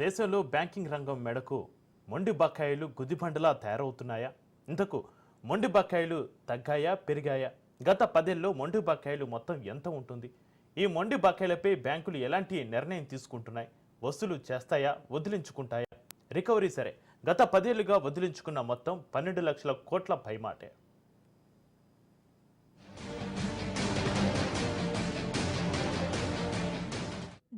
దేశంలో బ్యాంకింగ్ రంగం మెడకు మొండి బకాయిలు గుదిబండలా తయారవుతున్నాయా? ఇంతకు మొండి బకాయిలు తగ్గాయా పెరిగాయా? గత పదేళ్ళలో మొండి బకాయిలు మొత్తం ఎంత ఉంటుంది? ఈ మొండి బకాయిలపై బ్యాంకులు ఎలాంటి నిర్ణయం తీసుకుంటున్నాయి? వసూలు చేస్తాయా వదిలించుకుంటాయా? రికవరీ సరే. గత పదేళ్ళుగా వదిలించుకున్న మొత్తం పన్నెండు లక్షల కోట్ల పైమాటే.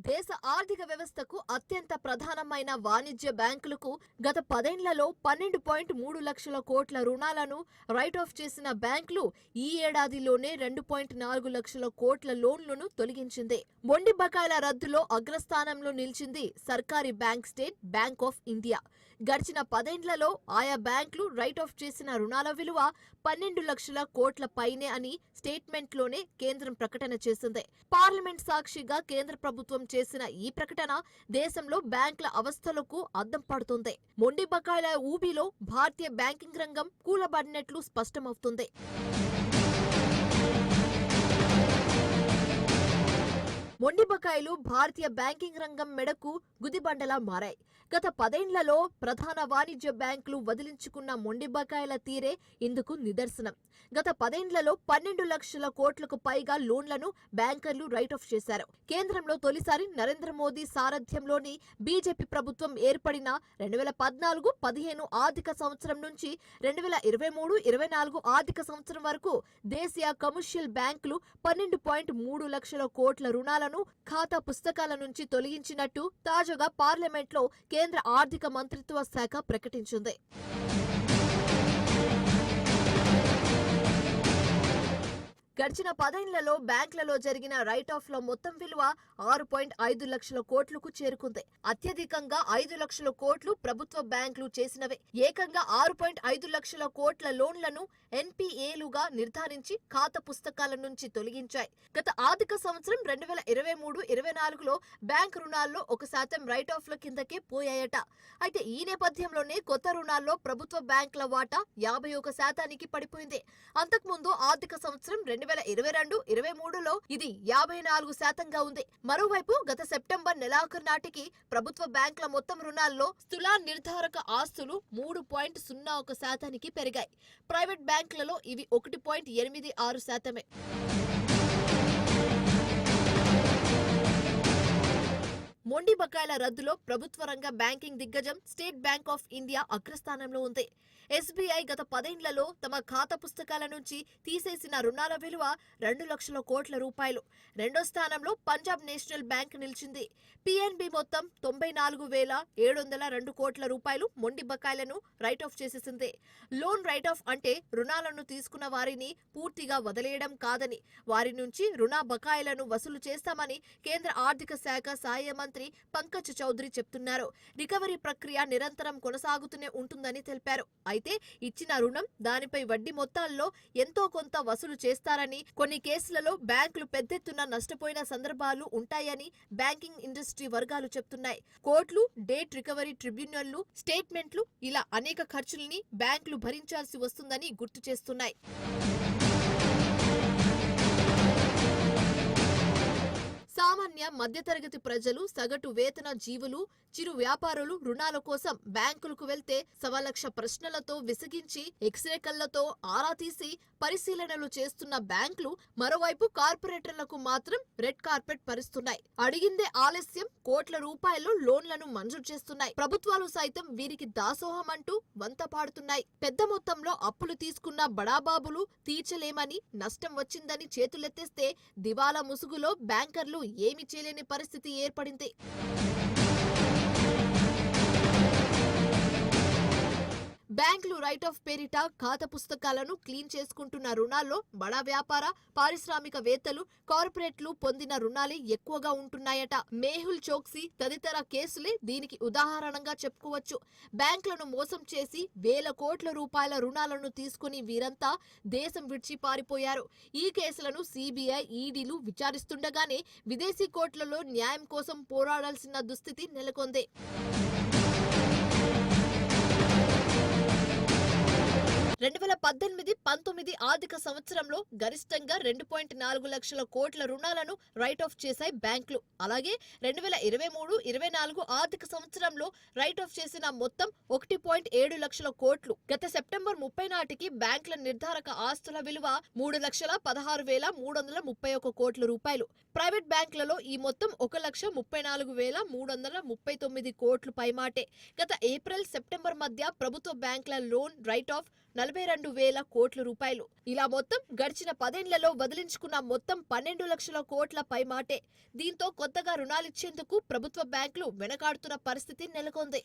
దేశ ఆర్థిక వ్యవస్థకు అత్యంత ప్రధానమైన వాణిజ్య బ్యాంకులకు గత పదేండ్లలో పన్నెండు పాయింట్ మూడు లక్షల కోట్ల రుణాలను రైట్ ఆఫ్ చేసిన బ్యాంకులు ఈ ఏడాదిలోనే రెండు పాయింట్ నాలుగు లక్షల కోట్ల లోన్లను తొలగించింది. మొండి బకాయిల రద్దులో అగ్రస్థానంలో నిలిచింది సర్కారీ bank State Bank of India. గడిచిన పదేండ్లలో ఆయా బ్యాంకులు రైట్ ఆఫ్ చేసిన రుణాల విలువ పన్నెండు లక్షల కోట్ల పైనే అని స్టేట్మెంట్లోనే కేంద్రం ప్రకటన చేసింది. పార్లమెంట్ సాక్షిగా కేంద్ర ప్రభుత్వం చేసిన ఈ ప్రకటన దేశంలో బ్యాంకుల అవస్థలకు అద్దం పడుతుంది. మొండి బకాయిల ఊబిలో భారతీయ బ్యాంకింగ్ రంగం కూలబడినట్లు స్పష్టమవుతుంది. మొండి బకాయిలు భారతీయ బ్యాంకింగ్ రంగం మెడకు గుదిబండలా మారాయి. గత పదేండ్లలో ప్రధాన వాణిజ్య బ్యాంకులు వదిలించుకున్న మొండి బకాయిల తీరే ఇందుకు నిదర్శనం. గత పదేండ్లలో పన్నెండు లక్షల కోట్లకు పైగా లోన్లను బ్యాంకర్లు రైట్ ఆఫ్ చేశారు. కేంద్రంలో తొలిసారి నరేంద్ర మోదీ సారథ్యంలోని బీజేపీ ప్రభుత్వం ఏర్పడిన రెండు వేల పద్నాలుగు పదిహేను ఆర్థిక సంవత్సరం నుంచి రెండు వేల ఇరవై మూడు ఇరవై నాలుగు ఆర్థిక సంవత్సరం వరకు దేశీయ కమర్షియల్ బ్యాంకులు పన్నెండు పాయింట్ మూడు లక్షల కోట్ల రుణాలను ఖాతా పుస్తకాల నుంచి తొలగించినట్టు తాజాగా పార్లమెంట్లో కేంద్ర ఆర్థిక మంత్రిత్వ శాఖ ప్రకటించింది. గడిచిన పదేళ్ళలో బ్యాంకులలో జరిగిన రైట్ ఆఫ్లో మొత్తం విలువ ఆరు పాయింట్ ఐదు లక్షల కోట్లకు చేరుకుంది. అత్యధికంగా ఐదు లక్షల కోట్లు ప్రభుత్వ బ్యాంకులు చేసినవే. ఏకంగా ఆరు పాయింట్ ఐదు లక్షల కోట్ల లోన్లను ఎన్పిఏలుగా నిర్ధారించి ఖాతా పుస్తకాల నుంచి తొలగించాయి. గత ఆర్థిక సంవత్సరం రెండు వేల ఇరవై మూడు ఇరవై నాలుగులో బ్యాంక్ రుణాల్లో ఒక శాతం రైట్ ఆఫ్ల కిందకే పోయాయట. అయితే ఈ నేపథ్యంలోనే కొత్త రుణాల్లో ప్రభుత్వ బ్యాంకుల వాటా యాభై ఒక శాతానికి పడిపోయింది. అంతకుముందు ఆర్థిక సంవత్సరం రెండు వేల ఇరవై రెండు ఇరవై మూడులో ఇది యాభై నాలుగు శాతంగా ఉంది. మరోవైపు గత సెప్టెంబర్ నెలాఖరు నాటికి ప్రభుత్వ బ్యాంకుల మొత్తం రుణాల్లో స్థుల నిర్ధారక ఆస్తులు మూడు పాయింట్ సున్నా ఒక శాతానికి పెరిగాయి. ప్రైవేట్ బ్యాంకులలో ఇవి ఒకటి పాయింట్ ఎనిమిది ఆరు శాతమే. మొండి బకాయిల రద్దులో ప్రభుత్వ రంగ బ్యాంకింగ్ దిగ్గజం స్టేట్ బ్యాంక్ ఆఫ్ ఇండియా అగ్రస్థానంలో ఉంది. ఎస్బీఐ గత పదేండ్లలో తమ ఖాతా పుస్తకాల నుంచి తీసేసిన రుణాల విలువ రెండు లక్షల కోట్ల రూపాయలు. రెండో స్థానంలో పంజాబ్ నేషనల్ బ్యాంక్ నిలిచింది. పిఎన్బి మొత్తం తొంభై నాలుగు వేల ఏడు వందల రెండు కోట్ల రూపాయలు మొండి బకాయిలను రైట్ ఆఫ్ చేసేసింది. లోన్ రైట్ ఆఫ్ అంటే రుణాలను తీసుకున్న వారిని పూర్తిగా వదిలేయడం కాదని వారి నుంచి రుణ బకాయిలను వసూలు చేస్తామని కేంద్ర ఆర్థిక శాఖ సహాయ మంత్రి పంకజ్ చౌదరి చెప్తున్నారు. రికవరీ ప్రక్రియ నిరంతరం కొనసాగుతూనే ఉంటుందని తెలిపారు. అయితే ఇచ్చిన రుణం దానిపై వడ్డీ మొత్తాల్లో ఎంతో కొంత వసూలు చేస్తారని కొన్ని కేసులలో బ్యాంకులు పెద్దెత్తున నష్టపోయిన సందర్భాలు ఉంటాయని బ్యాంకింగ్ ఇండస్ట్రీ వర్గాలు చెప్తున్నాయి. కోర్టులు డేట్ రికవరీ ట్రిబ్యునల్లు స్టేట్మెంట్లు ఇలా అనేక ఖర్చుల్ని బ్యాంకులు భరించాల్సి వస్తుందని గుర్తు చేస్తున్నాయి. సామాన్య మధ్యతరగతి ప్రజలు సగటు వేతన జీవులు చిరు వ్యాపారులు రుణాల కోసం బ్యాంకులకు వెళ్తే సవలక్ష ప్రశ్నలతో విసిగించి ఎక్స్రే కళ్ళతో ఆరా తీసి పరిశీలనలు చేస్తున్న బ్యాంకులు మరోవైపు కార్పొరేటర్లకు మాత్రం రెడ్ కార్పెట్ పరిస్తున్నాయి. అడిగిందే ఆలస్యం కోట్ల రూపాయలు లోన్లను మంజూరు చేస్తున్నాయి. ప్రభుత్వాలు సైతం వీరికి దాసోహం అంటూ వంత పాడుతున్నాయి. పెద్ద మొత్తంలో అప్పులు తీసుకున్న బడాబాబులు తీర్చలేమని నష్టం వచ్చిందని చేతులెత్తేస్తే దివాలా ముసుగులో బ్యాంకర్లు ఏమి చేయలేని పరిస్థితి ఏర్పడింది. బ్యాంకులు రైట్ ఆఫ్ పేరిట ఖాతా పుస్తకాలను క్లీన్ చేసుకుంటున్న రుణాల్లో బడా వ్యాపార పారిశ్రామికవేత్తలు కార్పొరేట్లు పొందిన రుణాలే ఎక్కువగా ఉంటున్నాయట. మేహుల్ చోక్సీ తదితర కేసులే దీనికి ఉదాహరణగా చెప్పుకోవచ్చు. బ్యాంకులను మోసం చేసి వేల కోట్ల రూపాయల రుణాలను తీసుకుని వీరంతా దేశం విడిచి పారిపోయారు. ఈ కేసులను సిబిఐ ఈడీలు విచారిస్తుండగానే విదేశీ కోర్టులలో న్యాయం కోసం పోరాడాల్సిన దుస్థితి నెలకొంది. పద్దెనిమిది పంతొమ్మిది ఆర్థిక సంవత్సరంలో గరిష్టంగా రెండు పాయింట్ నాలుగు లక్షల కోట్ల రుణాలను రైట్ ఆఫ్ చేశాయి బ్యాంకులు. అలాగే రెండు వేల ఇరవై మూడు ఇరవై నాలుగు ఆర్థిక సంవత్సరంలో రైట్ ఆఫ్ చేసిన మొత్తం ఒకటి పాయింట్ ఏడు లక్షల కోట్లు. గత సెప్టెంబర్ ముప్పై నాటికి బ్యాంకుల నిర్ధారక ఆస్తుల విలువ మూడు లక్షల పదహారు వేల మూడు వందల ముప్పై ఒక కోట్ల రూపాయలు. ప్రైవేట్ బ్యాంకులలో ఈ మొత్తం ఒక లక్ష ముప్పై నాలుగు వేల మూడు వందల ముప్పై తొమ్మిది కోట్లు పైమాటే. గత ఏప్రిల్ సెప్టెంబర్ మధ్య ప్రభుత్వ బ్యాంకుల లోన్ రైట్ ఆఫ్ నలభై రెండు వేల కోట్ల రూపాయలు. ఇలా మొత్తం గడిచిన పదేండ్లలో వదిలించుకున్న మొత్తం పన్నెండు లక్షల కోట్ల పైమాటే దీంతో కొత్తగా రుణాలిచ్చేందుకు ప్రభుత్వ బ్యాంకులు వెనకాడుతున్న పరిస్థితి నెలకొంది.